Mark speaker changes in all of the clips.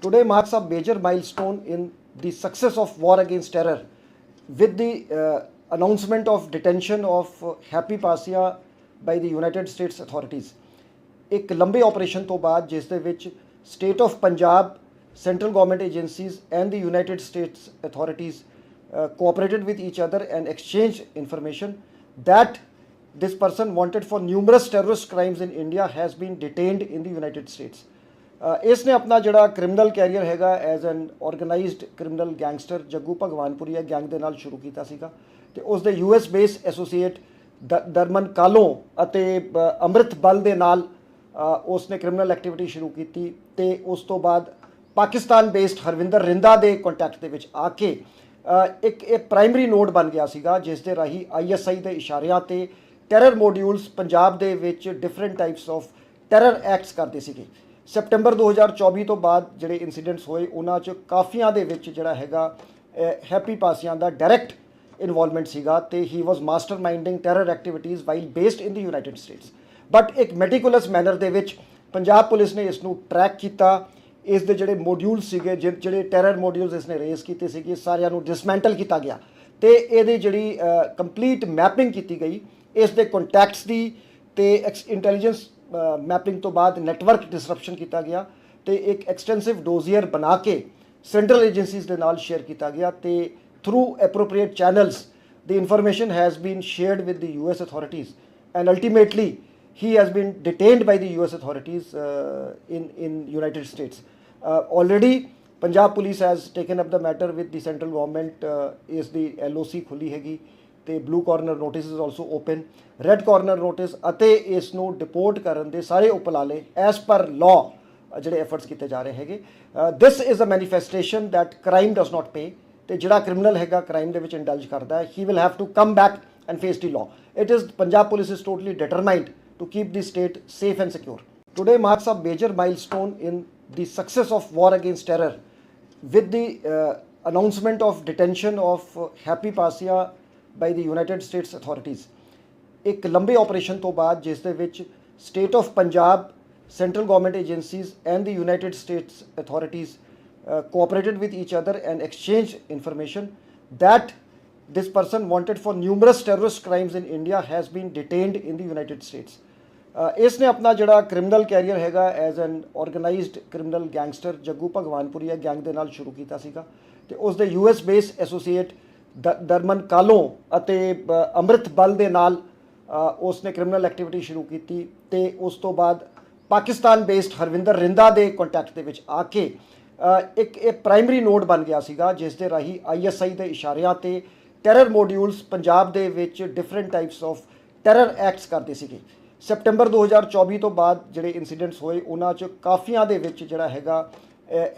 Speaker 1: today marks a major milestone in the success of war against terror with the uh, announcement of detention of uh, Happy Pasia by the United States authorities A ਲੰਬੇ operation, ਤੋਂ ਬਾਅਦ ਜਿਸ ਦੇ ਵਿੱਚ state of Punjab central government agencies and the United States authorities cooperated with each other and exchanged information that this person wanted for numerous terrorist crimes in India has been detained in the United States. ਇਸ ਨੇ ਆਪਣਾ ਜਿਹੜਾ criminal career ਹੈਗਾ as an organised criminal gangster Jaggu Bhagwanpuria gang ਦੇ ਨਾਲ ਸ਼ੁਰੂ ਕੀਤਾ ਸੀਗਾ ਤੇ ਉਸ ਦੇ US base associate Darman Kahlon ਅਤੇ ਅੰਮ੍ਰਿਤ ਬਲ ਦੇ ਨਾਲ ਉਸ ਨੇ ਕ੍ਰਿਮੀਨਲ ਐਕਟੀਵਿਟੀ ਸ਼ੁਰੂ ਕੀਤੀ ਤੇ ਉਸ ਤੋਂ ਬਾਅਦ ਪਾਕਿਸਤਾਨ ਬੇਸਡ ਹਰਵਿੰਦਰ ਰਿੰਦਾ ਦੇ ਕੰਟੈਕਟ ਦੇ ਵਿੱਚ ਆ ਕੇ ਇੱਕ ਇਹ ਪ੍ਰਾਇਮਰੀ ਨੋਡ ਬਣ ਗਿਆ ਸੀਗਾ ਜਿਸ ਦੇ ਰਾਹੀਂ ਆਈਐਸਆਈ ਦੇ ਇਸ਼ਾਰਿਆਂ ਤੇ ਟੈਰਰ ਮੋਡਿਊਲਸ ਪੰਜਾਬ ਦੇ ਵਿੱਚ different types of terror acts ਕਰਦੇ ਸੀਗੇ। ਸੈਪਟੈਂਬਰ 2024 ਤੋਂ ਬਾਅਦ ਜਿਹੜੇ ਇਨਸੀਡੈਂਟਸ ਹੋਏ, ਉਹਨਾਂ 'ਚ ਕਾਫੀਆਂ ਦੇ ਵਿੱਚ ਜਿਹੜਾ ਹੈਗਾ ਹੈਪੀ ਪਾਸੀਆਂ ਦਾ ਡਾਇਰੈਕਟ ਇਨਵੋਲਵਮੈਂਟ ਸੀਗਾ ਤੇ he was masterminding terror activities while based in the United States but ਇੱਕ ਮੈਟੀਕੂਲਸ ਮੈਨਰ ਦੇ ਵਿੱਚ ਪੰਜਾਬ ਪੁਲਿਸ ਨੇ ਇਸ ਨੂੰ ਟਰੈਕ ਕੀਤਾ। ਇਸ ਦੇ ਜਿਹੜੇ ਮੋਡਿਊਲ ਸੀਗੇ, ਜਿ- ਜਿਹੜੇ ਟੈਰਰ ਮੋਡਿਊਲਸ ਇਸ ਨੇ ਰੇਸ ਕੀਤੇ ਸੀਗੇ ਸਾਰਿਆਂ ਨੂੰ ਡਿਸਮੈਂਟਲ ਕੀਤਾ ਗਿਆ। ਤੇ ਇਹਦੀ ਜਿਹੜੀ ਕੰਪਲੀਟ ਮੈਪਿੰਗ ਕੀਤੀ ਗਈ, ਇਸ ਦੇ ਕੰਟੈਕਟਸ ਦੀ ਤੇ ਇੰਟੈਲੀਜੈਂਸ ਮੈਪਿੰਗ ਤੋਂ ਬਾਅਦ ਨੈਟਵਰਕ ਡਿਸਰਪਸ਼ਨ ਕੀਤਾ ਗਿਆ ਤੇ ਇੱਕ ਐਕਸਟੈਂਸਿਵ ਡੋਜ਼ੀਅਰ ਬਣਾ ਕੇ ਸੈਂਟਰਲ ਏਜੰਸੀਜ਼ ਦੇ ਨਾਲ ਸ਼ੇਅਰ ਕੀਤਾ ਗਿਆ ਤੇ through appropriate channels the information has been shared with the US authorities and ultimately he has been detained by the US authorities uh, in in United States uh, already Punjab police has taken up the matter with the central government uh, is the LOC ਖੁੱਲੀ ਹੈਗੀ ਤੇ blue corner notice is also open red corner notice ਅਤੇ ਇਸ ਨੂੰ deport ਕਰਨ ਦੇ ਸਾਰੇ ਉਪਲਾਲੇ ਐਸ ਪਰ ਲਾਅ ਜਿਹੜੇ ਐਫਰਟਸ ਕੀਤੇ ਜਾ ਰਹੇ ਹੈਗੇ। This is a manifestation that crime does not pay ਤੇ ਜਿਹੜਾ ਕ੍ਰਿਮੀਨਲ ਹੈਗਾ ਕ੍ਰਾਈਮ ਦੇ ਵਿੱਚ ਇੰਡਲਜ ਕਰਦਾ ਹੈ he will have to come back and face the law it is Punjab police is totally determined to keep the state safe and secure today marks a major milestone in the success of war against terror with the uh, announcement of detention of uh, Happy Pasia by the United States authorities ਇੱਕ ਲੰਬੇ operation ਤੋਂ ਬਾਅਦ ਜਿਸ ਦੇ ਵਿੱਚ state of Punjab central government agencies and the United States authorities cooperated with each other and exchanged information that this person wanted for numerous terrorist crimes in India has been detained in the United States. ਇਸ ਨੇ ਆਪਣਾ ਜਿਹੜਾ criminal career ਹੈਗਾ as an organised criminal gangster Jaggu Bhagwanpuria gang ਦੇ ਨਾਲ ਸ਼ੁਰੂ ਕੀਤਾ ਸੀਗਾ ਤੇ ਉਸ ਦੇ US base associate Darman Kahlon ਅਤੇ ਅ, ਅੰਮ੍ਰਿਤ ਬਲ ਦੇ ਨਾਲ ਅ, ਉਸ ਨੇ ਕ੍ਰਿਮੀਨਲ ਐਕਟੀਵਿਟੀ ਸ਼ੁਰੂ ਕੀਤੀ ਤੇ ਉਸ ਤੋਂ ਬਾਅਦ ਪਾਕਿਸਤਾਨ ਬੇਸਡ ਹਰਵਿੰਦਰ ਰਿੰਦਾ ਦੇ ਕੰਟੈਕਟ ਦੇ ਵਿੱਚ ਆ ਕੇ ਇੱਕ ਇਹ ਪ੍ਰਾਇਮਰੀ ਨੋਡ ਬਣ ਗਿਆ ਸੀਗਾ ਜਿਸ ਦੇ ਰਾਹੀਂ ਆਈਐਸਆਈ ਦੇ ਇਸ਼ਾਰਿਆਂ ਤੇ ਟੈਰਰ ਮੋਡਿਊਲਸ ਪੰਜਾਬ ਦੇ ਵਿੱਚ different types of terror acts ਕਰਦੇ ਸੀਗੇ। ਸੈਪਟੈਂਬਰ 2024 ਤੋਂ ਬਾਅਦ ਜਿਹੜੇ ਇਨਸੀਡੈਂਟਸ ਹੋਏ ਉਹਨਾਂ 'ਚ ਕਾਫੀਆਂ ਦੇ ਵਿੱਚ ਜਿਹੜਾ ਹੈਗਾ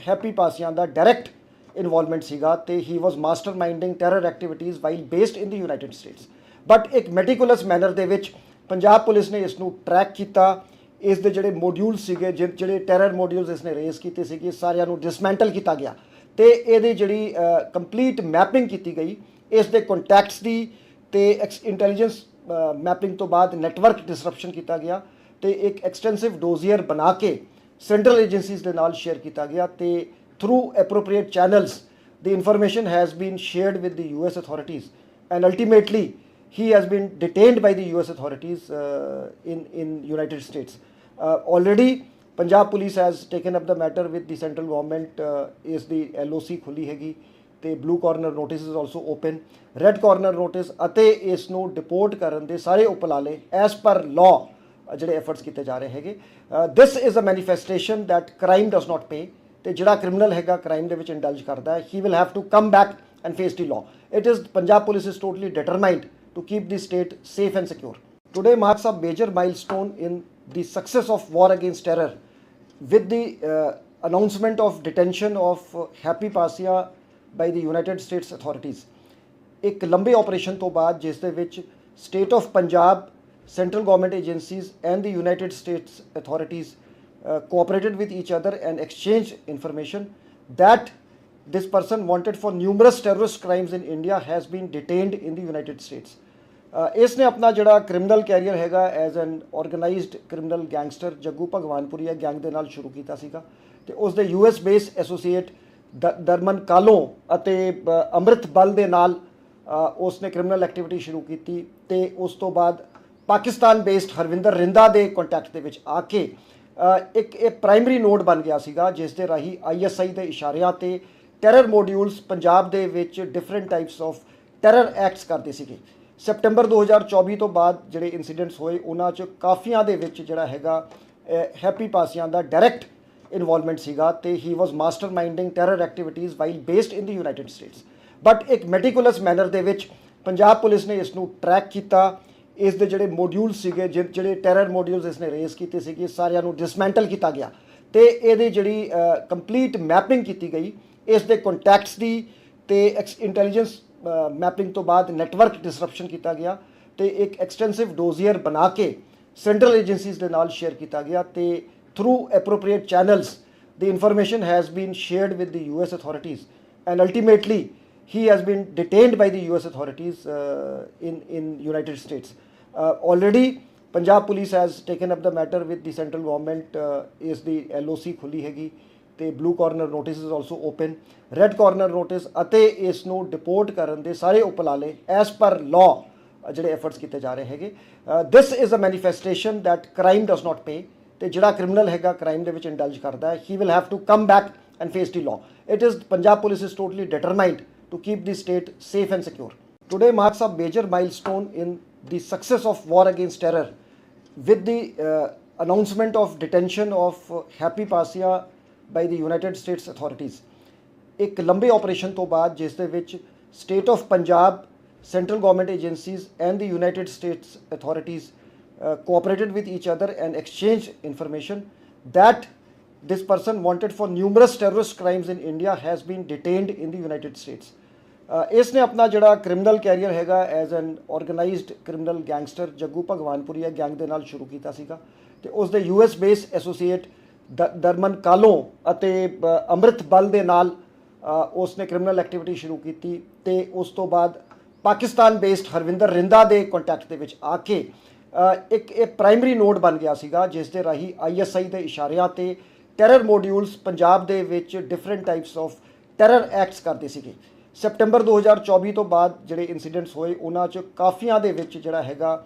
Speaker 1: ਹੈਪੀ ਪਾਸੀਆਂ ਦਾ ਡਾਇਰੈਕਟ ਇਨਵੋਲਵਮੈਂਟ ਸੀਗਾ ਤੇ he was masterminding terror activities while based in the United States but ਇੱਕ ਮੈਟੀਕੂਲਸ ਮੈਨਰ ਦੇ ਵਿੱਚ ਪੰਜਾਬ ਪੁਲਿਸ ਨੇ ਇਸ ਨੂੰ ਟਰੈਕ ਕੀਤਾ। ਇਸ ਦੇ ਜਿਹੜੇ ਮੋਡਿਊਲ ਸੀਗੇ, ਜਿ- ਜਿਹੜੇ ਟੈਰਰ ਮੋਡਿਊਲਸ ਇਸ ਨੇ ਰੇਜ਼ ਕੀਤੇ ਸੀਗੇ ਸਾਰਿਆਂ ਨੂੰ ਡਿਸਮੈਂਟਲ ਕੀਤਾ ਗਿਆ। ਤੇ ਇਹਦੀ ਜਿਹੜੀ ਕੰਪਲੀਟ ਮੈਪਿੰਗ ਕੀਤੀ ਗਈ, ਇਸ ਦੇ ਕੰਟੈਕਟਸ ਦੀ ਤੇ ਇੰਟੈਲੀਜੈਂਸ ਮੈਪਿੰਗ ਤੋਂ ਬਾਅਦ ਨੈਟਵਰਕ ਡਿਸਰਪਸ਼ਨ ਕੀਤਾ ਗਿਆ ਤੇ ਇੱਕ ਐਕਸਟੈਂਸਿਵ ਡੋਜ਼ੀਅਰ ਬਣਾ ਕੇ ਸੈਂਟਰਲ ਏਜੰਸੀਜ਼ ਦੇ ਨਾਲ ਸ਼ੇਅਰ ਕੀਤਾ ਗਿਆ ਤੇ through appropriate channels, the information has been shared with the US authorities and ultimately he has been detained by the US authorities uh, in, in United States. Uh, already Punjab police has taken up the matter with the central government uh, is the LOC khuli The blue corner notice is also open. Red corner notice. Notice is ਇਸ deport deport ਕਰਨ ਦੇ ਸਾਰੇ ਉਪਲਾਲੇ as per law ਜਿਹੜੇ efforts ਕੀਤੇ ਜਾ ਰਹੇ ਹੈਗੇ this is a manifestation that crime ਤੇ ਜਿਹੜਾ ਕ੍ਰਿਮੀਨਲ ਹੈਗਾ ਕ੍ਰਾਈਮ ਦੇ ਵਿੱਚ ਇੰਡਲਜ ਕਰਦਾ ਹੈ he will have to come back and face the law it is Punjab police is totally determined to keep the state safe and secure today marks a major milestone in the success of war against terror with the uh, announcement of detention of uh, Happy Pasia by the United States authorities. ਇੱਕ ਲੰਬੇ operation ਤੋਂ ਬਾਅਦ ਜਿਸ ਦੇ ਵਿੱਚ state of Punjab central government agencies and the United States authorities Uh, cooperated with each other and exchanged information that this person wanted for numerous terrorist crimes in India has been detained in the United States. ਇਸ ਨੇ ਆਪਣਾ ਜਿਹੜਾ criminal career ਹੈਗਾ as an organised criminal gangster Jaggu Bhagwanpuri Bhagwanpuria gang ਦੇ ਨਾਲ ਸ਼ੁਰੂ ਕੀਤਾ ਸੀਗਾ ਤੇ ਉਸ ਦੇ US base associate Darman Kahlon ਅਤੇ ਅੰਮ੍ਰਿਤ ਬਲ ਦੇ ਨਾਲ ਉਸ ਨੇ ਕ੍ਰਿਮੀਨਲ ਐਕਟੀਵਿਟੀ ਸ਼ੁਰੂ ਕੀਤੀ ਤੇ ਉਸ ਤੋਂ ਬਾਅਦ ਪਾਕਿਸਤਾਨ ਬੇਸਡ ਹਰਵਿੰਦਰ ਰਿੰਦਾ ਦੇ ਕੰਟੈਕਟ ਦੇ ਵਿੱਚ ਆ ਕੇ ਇੱਕ ਇਹ ਪ੍ਰਾਇਮਰੀ ਨੋਡ ਬਣ ਗਿਆ ਸੀਗਾ, ਜਿਸ ਦੇ ਰਾਹੀਂ ਆਈਐਸਆਈ ਦੇ ਇਸ਼ਾਰਿਆਂ ਤੇ ਟੈਰਰ ਮੋਡਿਊਲਸ ਪੰਜਾਬ ਦੇ ਵਿੱਚ different types of terror acts ਕਰਦੇ ਸੀਗੇ। ਸਪਟੈਂਬਰ 2024 ਤੋਂ ਬਾਅਦ ਜਿਹੜੇ ਇਨਸੀਡੈਂਟਸ ਹੋਏ, ਉਹਨਾਂ 'ਚ ਕਾਫੀਆਂ ਦੇ ਵਿੱਚ ਜਿਹੜਾ ਹੈਗਾ ਹੈਪੀ ਪਾਸੀਆਂ ਦਾ ਡਾਇਰੈਕਟ ਇਨਵੋਲਵਮੈਂਟ ਸੀਗਾ ਤੇ he was masterminding terror activities while based in the United States but ਇੱਕ ਮੈਟੀਕੂਲਸ ਮੈਨਰ ਦੇ ਵਿੱਚ ਪੰਜਾਬ ਪੁਲਿਸ ਨੇ ਇਸ ਨੂੰ ਟਰੈਕ ਕੀਤਾ। ਇਸ ਦੇ ਜਿਹੜੇ ਮੋਡਿਊਲ ਸੀਗੇ ਜਿ- ਜਿਹੜੇ ਟੈਰਰ ਮੋਡਿਊਲਸ ਇਸ ਨੇ ਰੇਜ਼ ਕੀਤੇ ਸੀਗੇ ਸਾਰਿਆਂ ਨੂੰ ਡਿਸਮੈਂਟਲ ਕੀਤਾ ਗਿਆ। ਤੇ ਇਹਦੀ ਜਿਹੜੀ ਕੰਪਲੀਟ ਮੈਪਿੰਗ ਕੀਤੀ ਗਈ, ਇਸ ਦੇ ਕੰਟੈਕਟਸ ਦੀ ਤੇ ਇੰਟੈਲੀਜੈਂਸ ਮੈਪਿੰਗ ਤੋਂ ਬਾਅਦ ਨੈਟਵਰਕ ਡਿਸਰਪਸ਼ਨ ਕੀਤਾ ਗਿਆ ਤੇ ਇੱਕ ਐਕਸਟੈਂਸਿਵ ਡੋਜ਼ੀਅਰ ਬਣਾ ਕੇ ਸੈਂਟਰਲ ਏਜੰਸੀਜ਼ ਦੇ ਨਾਲ ਸ਼ੇਅਰ ਕੀਤਾ ਗਿਆ ਤੇ through appropriate channels the information has been shared with the US authorities and ultimately he has been detained by the US authorities uh, in in United States. Uh, already Punjab police has taken up the matter with the central government uh, is the LOC ਖੁੱਲੀ ਹੈਗੀ ਤੇ blue corner notice is also open red corner notice ਅਤੇ ਇਸ ਨੂੰ deport ਕਰਨ ਦੇ ਸਾਰੇ ਉਪਰਾਲੇ ਐਸ ਪਰ ਲਾਅ ਜਿਹੜੇ ਐਫਰਟਸ ਕੀਤੇ ਜਾ ਰਹੇ ਹੈਗੇ this is a manifestation that crime does not pay ਤੇ ਜਿਹੜਾ ਕ੍ਰਿਮੀਨਲ ਹੈਗਾ ਕ੍ਰਾਈਮ ਦੇ ਵਿੱਚ ਇੰਡਲਜ ਕਰਦਾ ਹੈ he will have to come back and face the law it is Punjab police is totally determined to keep the state safe and secure. Today marks a major milestone in the success of war against terror with the uh, announcement of detention of uh, Happy Pasia by the United States authorities. A ਲੰਬੇ operation, to bad, just ਦੇ ਵਿੱਚ state of Punjab central government agencies and the United States authorities cooperated with each other and exchanged information that this person wanted for numerous terrorist crimes in India has been detained in the United States. ਇਸ ਨੇ ਆਪਣਾ ਜਿਹੜਾ criminal career ਹੈਗਾ as an organised criminal gangster Jaggu Bhagwanpuria gang ਦੇ ਨਾਲ ਸ਼ੁਰੂ ਕੀਤਾ ਸੀਗਾ ਤੇ ਉਸ ਦੇ US base associate Darman Kahlon ਅਤੇ ਅ, ਅੰਮ੍ਰਿਤ ਬਲ ਦੇ ਨਾਲ ਉਸ ਨੇ ਕ੍ਰਿਮੀਨਲ ਐਕਟੀਵਿਟੀ ਸ਼ੁਰੂ ਕੀਤੀ ਤੇ ਉਸ ਤੋਂ ਬਾਅਦ ਪਾਕਿਸਤਾਨ ਬੇਸਡ ਹਰਵਿੰਦਰ ਰਿੰਦਾ ਦੇ ਕੰਟੈਕਟ ਦੇ ਵਿੱਚ ਆ ਕੇ ਇੱਕ ਇਹ ਪ੍ਰਾਇਮਰੀ ਨੋਡ ਬਣ ਗਿਆ ਸੀਗਾ ਜਿਸ ਦੇ ਰਾਹੀਂ ਆਈਐਸਆਈ ਦੇ ਇਸ਼ਾਰਿਆਂ ਤੇ ਟੈਰਰ ਮੋਡਿਊਲਸ ਪੰਜਾਬ ਦੇ ਵਿੱਚ different types of terror acts ਕਰਦੇ ਸੀਗੇ। ਸਪਟੈਂਬਰ 2024 ਤੋਂ ਬਾਅਦ ਜਿਹੜੇ ਇਨਸੀਡੈਂਟਸ ਹੋਏ, ਉਹਨਾਂ 'ਚ ਕਾਫੀਆਂ ਦੇ ਵਿੱਚ ਜਿਹੜਾ ਹੈਗਾ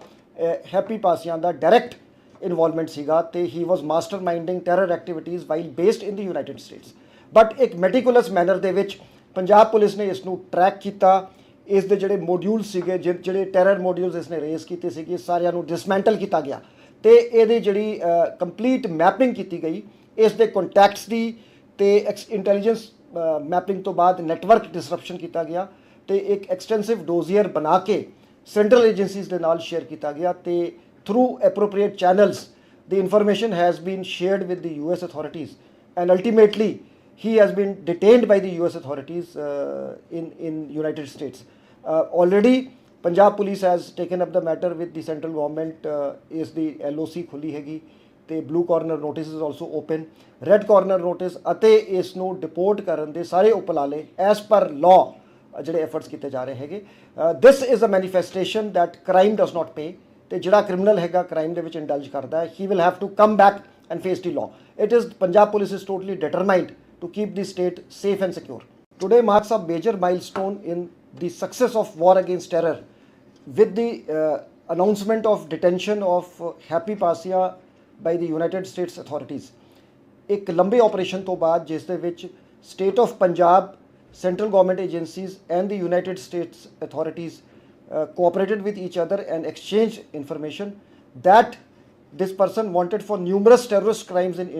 Speaker 1: ਹੈਪੀ ਪਾਸੀਆਂ ਦਾ ਡਾਇਰੈਕਟ ਇਨਵੋਲਵਮੈਂਟ ਸੀਗਾ ਤੇ he was masterminding terror activities while based in the United States but ਇੱਕ ਮੈਟੀਕੂਲਸ ਮੈਨਰ ਦੇ ਵਿੱਚ ਪੰਜਾਬ ਪੁਲਿਸ ਨੇ ਇਸ ਨੂੰ ਟਰੈਕ ਕੀਤਾ। ਇਸ ਦੇ ਜਿਹੜੇ ਮੋਡਿਊਲ ਸੀਗੇ, ਜਿ- ਜਿਹੜੇ ਟੈਰਰ ਮੋਡਿਊਲਸ ਇਸ ਨੇ ਰੇਸ ਕੀਤੇ ਸੀਗੇ ਸਾਰਿਆਂ ਨੂੰ ਡਿਸਮੈਂਟਲ ਕੀਤਾ ਗਿਆ। ਤੇ ਇਹਦੀ ਜਿਹੜੀ ਕੰਪਲੀਟ ਮੈਪਿੰਗ ਕੀਤੀ ਗਈ, ਇਸ ਦੇ ਕੰਟੈਕਟਸ ਦੀ ਤੇ ਇੰਟੈਲੀਜੈਂਸ ਮੈਪਿੰਗ ਤੋਂ ਬਾਅਦ ਨੈਟਵਰਕ ਡਿਸਰਪਸ਼ਨ ਕੀਤਾ ਗਿਆ ਤੇ ਇੱਕ ਐਕਸਟੈਂਸਿਵ ਡੋਜ਼ੀਅਰ ਬਣਾ ਕੇ ਸੈਂਟਰਲ ਏਜੰਸੀਜ਼ ਦੇ ਨਾਲ ਸ਼ੇਅਰ ਕੀਤਾ ਗਿਆ ਤੇ through appropriate channels the information has been shared with the US authorities and ultimately he has been detained by the US authorities uh, in in United States uh, already Punjab police has taken up the matter with the central government uh, is the LOC ਖੁੱਲੀ ਹੈਗੀ ਤੇ blue corner notice is also open red corner notice ਅਤੇ ਇਸ ਨੂੰ deport ਕਰਨ ਦੇ ਸਾਰੇ ਉਪਰਾਲੇ ਐਸ ਪਰ ਲਾਅ ਜਿਹੜੇ ਐਫਰਟਸ ਕੀਤੇ ਜਾ ਰਹੇ ਹੈਗੇ। This is a manifestation that crime does not pay ਤੇ ਜਿਹੜਾ ਕ੍ਰਿਮੀਨਲ ਹੈਗਾ ਕ੍ਰਾਈਮ ਦੇ ਵਿੱਚ ਇੰਡਲਜ ਕਰਦਾ ਹੈ। He will have to come back and face the law it is Punjab police is totally determined to keep the state safe and secure today marks a major milestone in the success of war against terror with the uh, announcement of detention of uh, Happy Pasia by the United States authorities ਇੱਕ ਲੰਬੇ operation ਤੋਂ ਬਾਅਦ ਜਿਸ ਦੇ ਵਿੱਚ state of Punjab central government agencies and the United States authorities cooperated with each other and exchanged information that this person wanted for numerous terrorist crimes in India.